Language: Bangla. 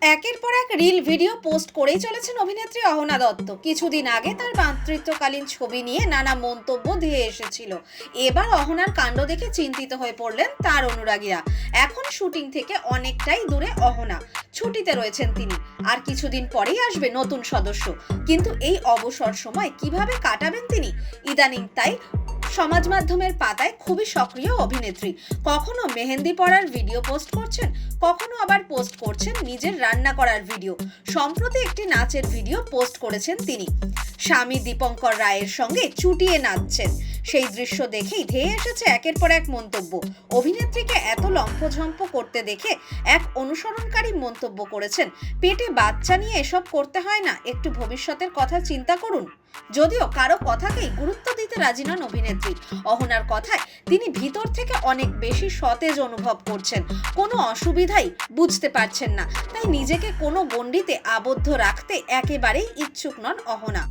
একের পর এক রিল ভিডিও পোস্ট করেই চলেছেন অভিনেত্রী অহনা দত্ত। কিছুদিন আগে তার মাতৃত্বকালীন ছবি নিয়ে নানা মন্তব্য দিয়ে এসেছিল। এবার অহনার কাণ্ড দেখে চিন্তিত হয়ে পড়লেন তার অনুরাগীরা। এখন শুটিং থেকে অনেকটাই দূরে অহনা। ছুটিতে রয়েছেন তিনি। আর কিছুদিন পরেই আসবে নতুন সদস্য। কিন্তু এই অবসর সময় কীভাবে কাটাবেন তিনি? ইদানিং তাই সমাজ মাধ্যমের পাতায় খুবই সক্রিয় অভিনেত্রী। কখনো মেহেন্দি পরার ভিডিও পোস্ট করছেন, কখনো আবার পোস্ট করছেন নিজের রান্না করার ভিডিও। সম্প্রতি একটি নাচের ভিডিও পোস্ট করেছেন তিনি। স্বামী দীপঙ্কর রায়ের সঙ্গে চুটিয়ে নাচছেন। সেই দৃশ্য দেখেই ধেয়ে এসেছে একের পর এক মন্তব্য। অভিনেত্রীকে এত লম্ফঝম্প করতে দেখে এক অনুসরণকারী মন্তব্য করেছেন, পেটে বাচ্চা নিয়ে এসব করতে হয় না, একটু ভবিষ্যতের কথা চিন্তা করুন। যদিও কারও কথাকেই গুরুত্ব দিতে রাজি নন অভিনেত্রী। অহনার কথায় তিনি ভিতর থেকে অনেক বেশি সতেজ অনুভব করছেন। কোনো অসুবিধাই বুঝতে পারছেন না। তাই নিজেকে কোনো গণ্ডিতে আবদ্ধ রাখতে একেবারেই ইচ্ছুক নন অহনা।